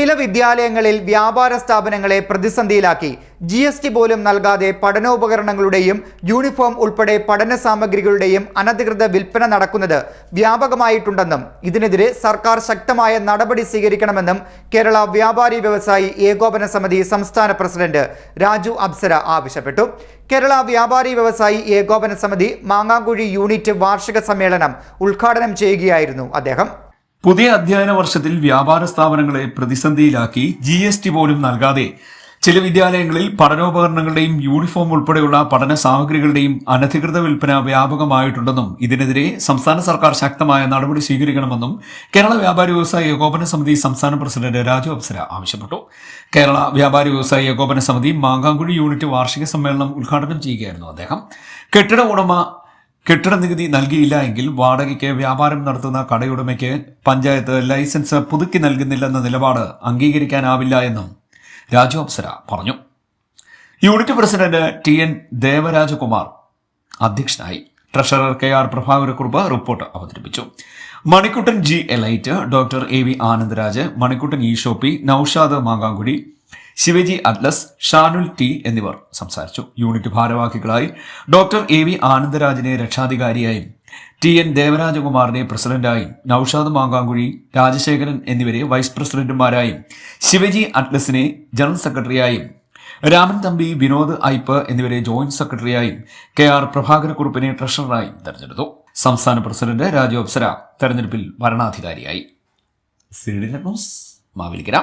ചില വിദ്യാലയങ്ങളിൽ വ്യാപാര സ്ഥാപനങ്ങളെ പ്രതിസന്ധിയിലാക്കി. ജി എസ് ടി പോലും നൽകാതെ പഠനോപകരണങ്ങളുടെയും യൂണിഫോം ഉൾപ്പെടെ പഠന സാമഗ്രികളുടെയും അനധികൃത വിൽപ്പന നടക്കുന്നത് വ്യാപകമായിട്ടുണ്ടെന്നും ഇതിനെതിരെ സർക്കാർ ശക്തമായ നടപടി സ്വീകരിക്കണമെന്നും കേരള വ്യാപാരി വ്യവസായി ഏകോപന സമിതി സംസ്ഥാന പ്രസിഡന്റ് രാജു അപ്സര ആവശ്യപ്പെട്ടു. കേരള വ്യാപാരി വ്യവസായി ഏകോപന സമിതി മാങ്ങാങ്കുഴി യൂണിറ്റ് വാർഷിക സമ്മേളനം ഉദ്ഘാടനം ചെയ്യുകയായിരുന്നു അദ്ദേഹം. പുതിയ അധ്യയന വർഷത്തിൽ വ്യാപാര സ്ഥാപനങ്ങളെ പ്രതിസന്ധിയിലാക്കി ജി എസ് ടി പോലും നൽകാതെ ചില വിദ്യാലയങ്ങളിൽ പഠനോപകരണങ്ങളുടെയും യൂണിഫോം ഉൾപ്പെടെയുള്ള പഠന സാമഗ്രികളുടെയും അനധികൃത വിൽപ്പന വ്യാപകമായിട്ടുണ്ടെന്നും ഇതിനെതിരെ സംസ്ഥാന സർക്കാർ ശക്തമായ നടപടി സ്വീകരിക്കണമെന്നും കേരള വ്യാപാരി വ്യവസായ ഏകോപന സമിതി സംസ്ഥാന പ്രസിഡന്റ് രാജു അപ്സര ആവശ്യപ്പെട്ടു. കേരള വ്യാപാരി വ്യവസായ ഏകോപന സമിതി മാങ്കാങ്കുഴി യൂണിറ്റ് വാർഷിക സമ്മേളനം ഉദ്ഘാടനം ചെയ്യുകയായിരുന്നു അദ്ദേഹം. കെട്ടിട ഉടമ കെട്ടിട നികുതി നൽകിയില്ല എങ്കിൽ വാടകയ്ക്ക് വ്യാപാരം നടത്തുന്ന കടയുടമയ്ക്ക് പഞ്ചായത്ത് ലൈസൻസ് പുതുക്കി നൽകുന്നില്ലെന്ന നിലപാട് അംഗീകരിക്കാനാവില്ല എന്നും രാജു അപ്സര പറഞ്ഞു. Unit president T N Devarajakumar അധ്യക്ഷനായി treasurer K R Prabhakarakurup report അവതരിപ്പിച്ചു. Manikuttan G Elite doctor A V Anandaraj Manikuttan E Shoppe Noushad Mankankudi Shivaji Atlas Shanul T എന്നിവർ സംസാരിച്ചു. യൂണിറ്റ് ഭാരവാഹികളായി ഡോക്ടർ എ വി ആനന്ദരാജിനെ രക്ഷാധികാരിയായും ടി എൻ ദേവരാജകുമാറിനെ പ്രസിഡന്റായും നൌഷാദ് മാങ്കാങ്കുഴി രാജശേഖരൻ എന്നിവരെ വൈസ് പ്രസിഡന്റുമാരായും ശിവജി അറ്റ്ലസിനെ ജനറൽ സെക്രട്ടറിയായും രാമൻ തമ്പി വിനോദ് ഐപ്പ് എന്നിവരെ ജോയിന്റ് സെക്രട്ടറിയായും കെ ആർ പ്രഭാകരക്കുറുപ്പിനെ ട്രഷററായും തെരഞ്ഞെടുത്തു. സംസ്ഥാന പ്രസിഡന്റ് രാജു അപ്സര തെരഞ്ഞെടുപ്പിൽ ഭരണാധികാരിയായി. മാവേലിക്കര.